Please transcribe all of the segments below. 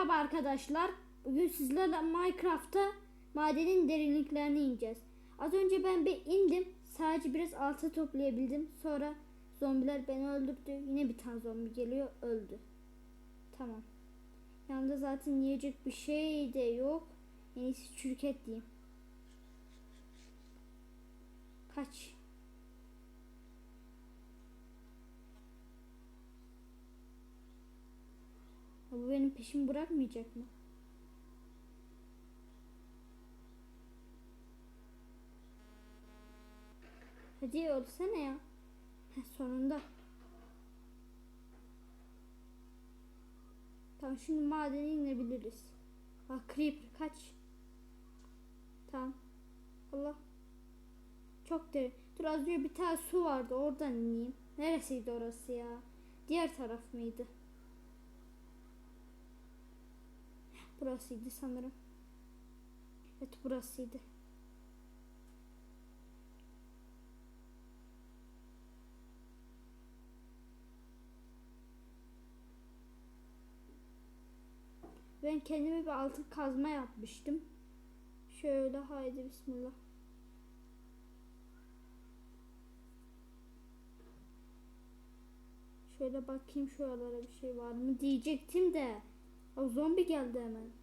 Merhaba arkadaşlar. Bugün sizlerle Minecraft'ta madenin derinliklerine ineceğiz. Az önce ben bir indim. Sadece biraz altı toplayabildim. Sonra zombiler beni öldürdü. Yine bir tane zombi geliyor. Öldü. Tamam. Yanında zaten yiyecek bir şey de yok. En iyisi çürük et diyeyim. Kaç. Benim peşimi bırakmayacak mı? Hadi olsana ya. Heh, sonunda. Tamam şimdi madene inebiliriz. Ah creeper kaç. Tamam. Allah. Çok derin. Dur az önce bir tane su vardı oradan ineyim. Neresiydi orası ya? Diğer taraf mıydı? Burasıydı sanırım. Evet burasıydı. Ben kendime bir altın kazma yapmıştım. Şöyle haydi bismillah. Şöyle bakayım şuralara bir şey var mı diyecektim de. O zombi geldi hemen.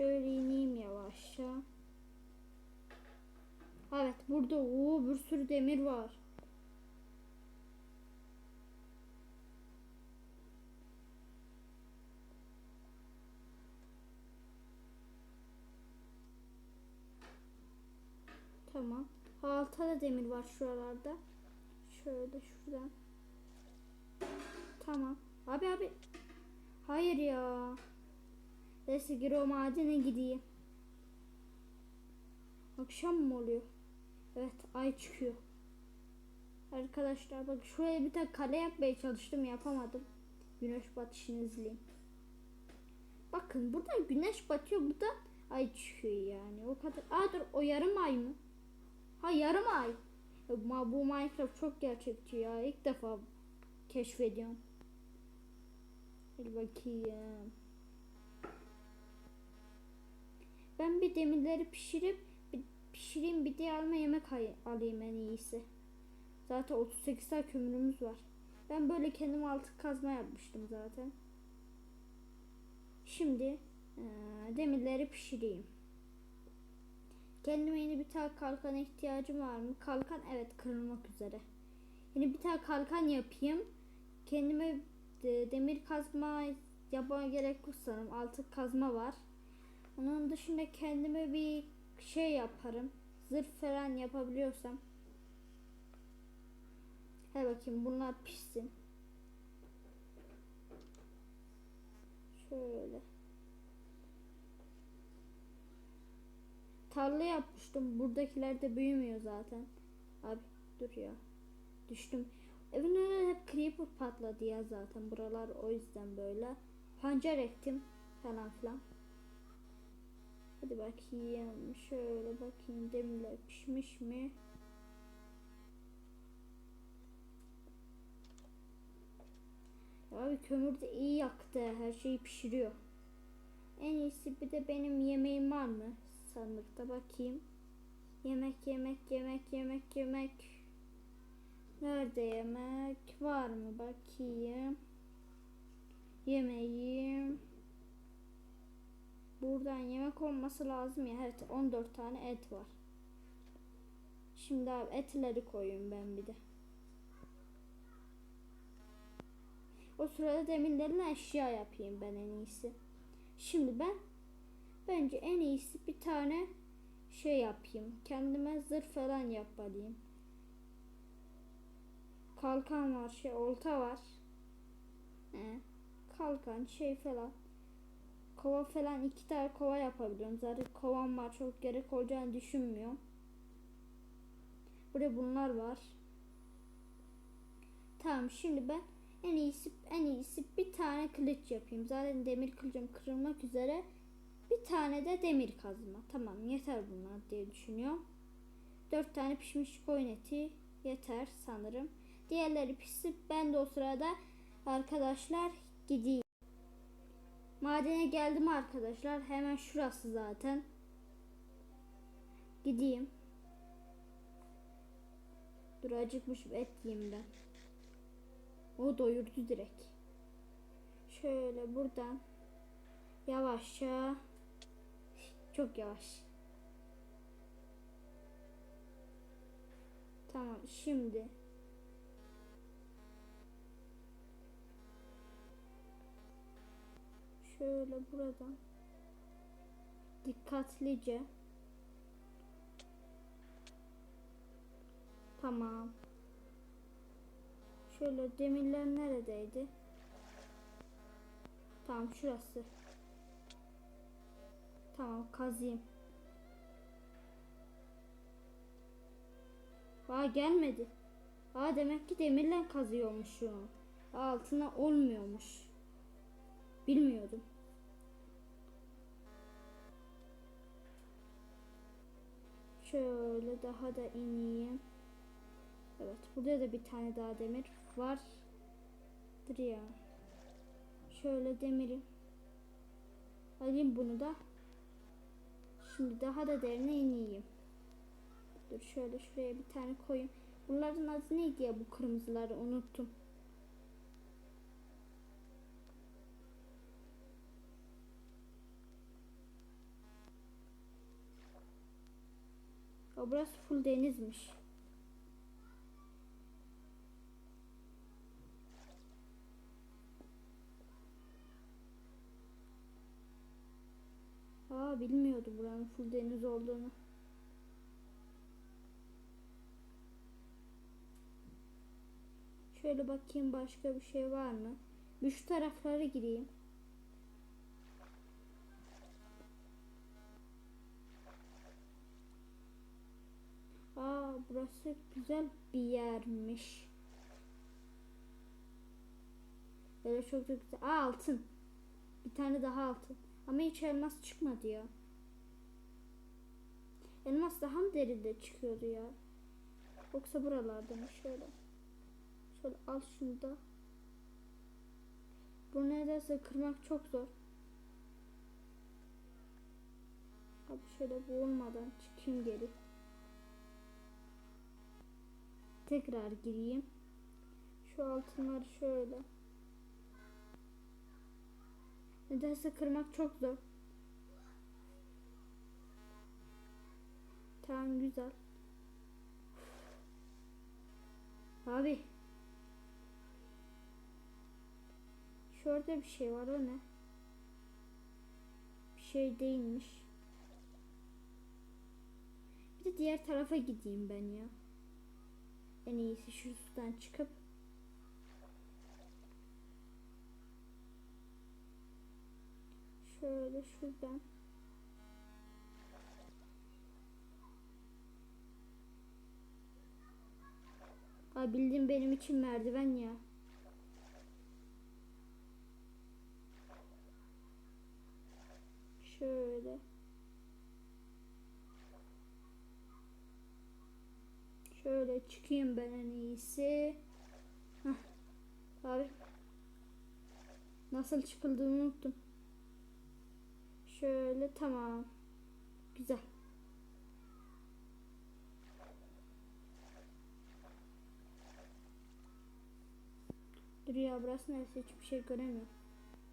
Şöyle ineyim yavaşça. Evet burada o bir sürü demir var. Tamam. Altta da demir var şuralarda. Şöyle şuradan. Tamam. Abi abi. Hayır ya. Neyse gir o madene gideyim. Akşam mı oluyor? Evet ay çıkıyor. Arkadaşlar bak şuraya bir tane kale yapmaya çalıştım yapamadım. Güneş batışını izleyin. Bakın burada güneş batıyor burada ay çıkıyor yani o kadar. Aa dur o yarım ay mı? Ha yarım ay. Ya, ma- bu Minecraft çok gerçekçi ya ilk defa keşfediyorum. Bir bakayım. Ben bir demirleri pişirip bir pişireyim bir de alma yemek ay- alayım en iyisi. Zaten 38 tane kömürümüz var. Ben böyle kendim altı kazma yapmıştım zaten. Şimdi eee, demirleri pişireyim. Kendime yeni bir tane kalkan ihtiyacım var mı? Kalkan evet kırılmak üzere. Yeni bir tane kalkan yapayım. Kendime de- demir kazma yapmaya gerek yok sanırım. Altı kazma var. Onun dışında kendime bir şey yaparım. Zırh falan yapabiliyorsam. Hadi bakayım bunlar pişsin. Şöyle. Tarla yapmıştım. Buradakiler de büyümüyor zaten. Abi dur ya. Düştüm. Evin önüne hep creeper patladı ya zaten. Buralar o yüzden böyle. Pancar ektim falan filan. Hadi bakayım. Şöyle bakayım demirler pişmiş mi? Abi kömür de iyi yaktı. Her şeyi pişiriyor. En iyisi bir de benim yemeğim var mı? Sandıkta bakayım. Yemek yemek yemek yemek yemek. Nerede yemek? Var mı? Bakayım. Yemeğim. Buradan yemek olması lazım ya. Evet 14 tane et var. Şimdi abi etleri koyayım ben bir de. O sırada demirlerine eşya yapayım ben en iyisi. Şimdi ben bence en iyisi bir tane şey yapayım. Kendime zırh falan yapmalıyım. Kalkan var, şey olta var. He, kalkan şey falan. Kova falan iki tane kova yapabiliyorum. Zaten kovam var çok gerek olacağını düşünmüyorum. Burada bunlar var. Tamam şimdi ben En iyisi en iyisi bir tane kılıç yapayım. Zaten demir kılıcım kırılmak üzere. Bir tane de demir kazma. Tamam yeter bunlar diye düşünüyorum. Dört tane pişmiş koyun eti yeter sanırım. Diğerleri pişsin. Ben de o sırada arkadaşlar gideyim. Madene geldim arkadaşlar. Hemen şurası zaten. Gideyim. Dur acıkmışım et yiyeyim ben. O doyurdu direkt. Şöyle buradan yavaşça çok yavaş. Tamam şimdi şöyle buradan dikkatlice Tamam. Şöyle demirler neredeydi? Tamam şurası. Tamam kazayım. Aa gelmedi. Aa demek ki demirle kazıyormuşum. Altına olmuyormuş. Bilmiyordum. Şöyle daha da ineyim. Evet burada da bir tane daha demir vardır ya. Şöyle demiri alayım bunu da. Şimdi daha da derine ineyim. Dur şöyle şuraya bir tane koyayım. Bunların adı neydi ya bu kırmızıları unuttum. Burası full denizmiş. Aa bilmiyordum buranın full deniz olduğunu. Şöyle bakayım başka bir şey var mı? Bir şu taraflara gireyim. Burası güzel bir yermiş. Böyle çok da güzel. Aa altın. Bir tane daha altın. Ama hiç elmas çıkmadı ya. Elmas daha mı derinde çıkıyordu ya? Yoksa buralarda mı? Şöyle. Şöyle al şunu da. Bu nedense kırmak çok zor. Abi şöyle boğulmadan çıkayım geri. Tekrar gireyim. Şu altınları şöyle. Nedense kırmak çok zor. Tamam güzel. Abi. Şurada bir şey var o ne? Bir şey değilmiş. Bir de diğer tarafa gideyim ben ya. En iyisi şuradan çıkıp Şöyle şuradan. Aa, bildiğin benim için merdiven ya. Şöyle. Şöyle çıkayım ben en iyisi. Heh. Abi. Nasıl çıkıldığını unuttum. Şöyle tamam. Güzel. Dur ya burası neresi hiçbir şey göremiyorum.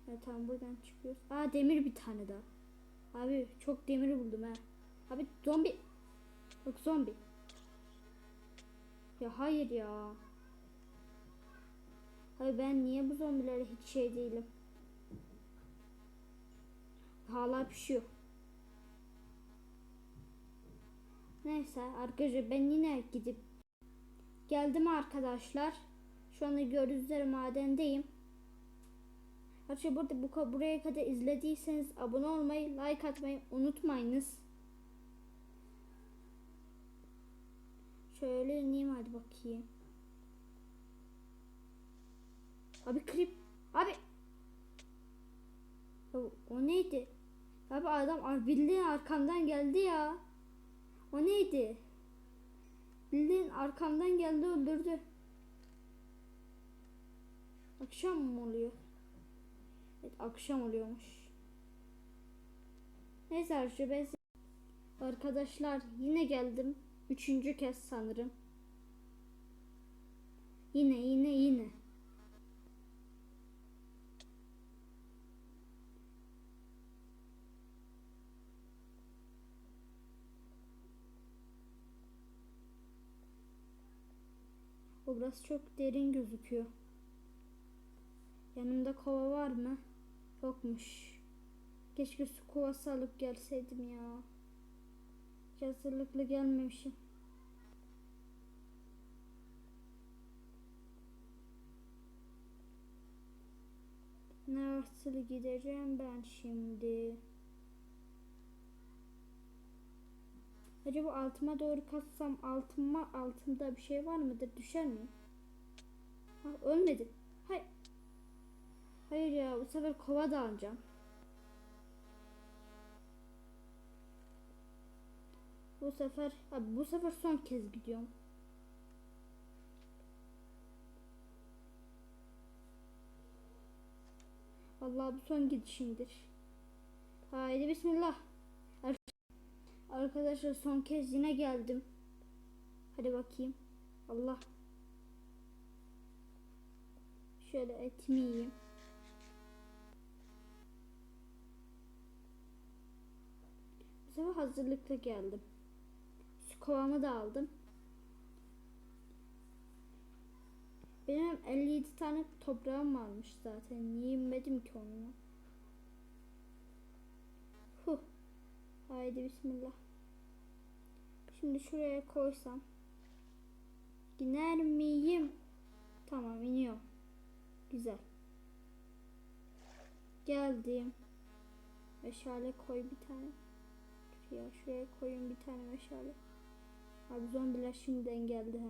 Evet tamam buradan çıkıyoruz. Aa demir bir tane daha. Abi çok demir buldum ha. Abi zombi. Yok zombi. Ya hayır ya. Hayır ben niye bu zombilere hiç şey değilim. Hala pişiyor. Neyse arkadaşlar ben yine gidip geldim arkadaşlar. Şu anda gördüğünüz üzere madendeyim. Arkadaşlar burada bu buraya kadar izlediyseniz abone olmayı, like atmayı unutmayınız. Şöyle ineyim hadi bakayım. Abi krip. Abi. Ya o neydi? Abi adam bildiğin arkamdan geldi ya. O neydi? Bildiğin arkamdan geldi öldürdü. Akşam mı oluyor? Evet akşam oluyormuş. Neyse arkadaşlar ben Arkadaşlar yine geldim. Üçüncü kez sanırım. Yine yine yine. O biraz çok derin gözüküyor. Yanımda kova var mı? Yokmuş. Keşke su kovası alıp gelseydim ya. Hiç hazırlıklı gelmemişim. Nasıl gideceğim ben şimdi? Acaba altıma doğru katsam altıma altımda bir şey var mıdır? Düşer miyim? Ha, ölmedi. Hayır. Hayır ya bu sefer kova da. Bu sefer abi bu sefer son kez gidiyorum. Vallahi bu son gidişimdir. Haydi bismillah. Ar- Arkadaşlar son kez yine geldim. Hadi bakayım. Allah. Şöyle etimi. Bu sefer hazırlıklı geldim. Kovamı da aldım. Benim 57 tane toprağım varmış zaten. Niye yemedim ki onu? Huh. Haydi bismillah. Şimdi şuraya koysam. İner miyim? Tamam iniyorum. Güzel. Geldim. Meşale koy bir tane. Şuraya, şuraya koyun bir tane meşale. Abi zombiler şimdiden geldi ha.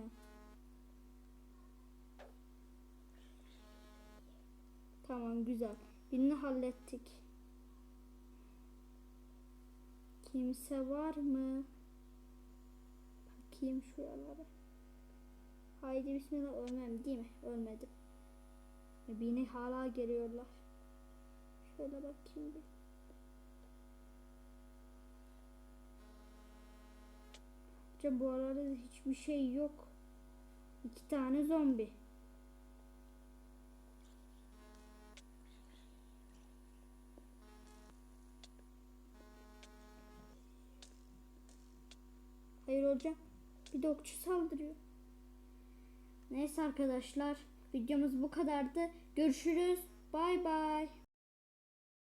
Tamam güzel. Birini hallettik. Kimse var mı? Bakayım şuralara. Haydi bismillah ölmem değil mi? Ölmedim. Beni hala geliyorlar. Şöyle bakayım bir. Hocam bu arada hiçbir şey yok. İki tane zombi. Hayır hocam. Bir de okçu saldırıyor. Neyse arkadaşlar. Videomuz bu kadardı. Görüşürüz. Bay bay.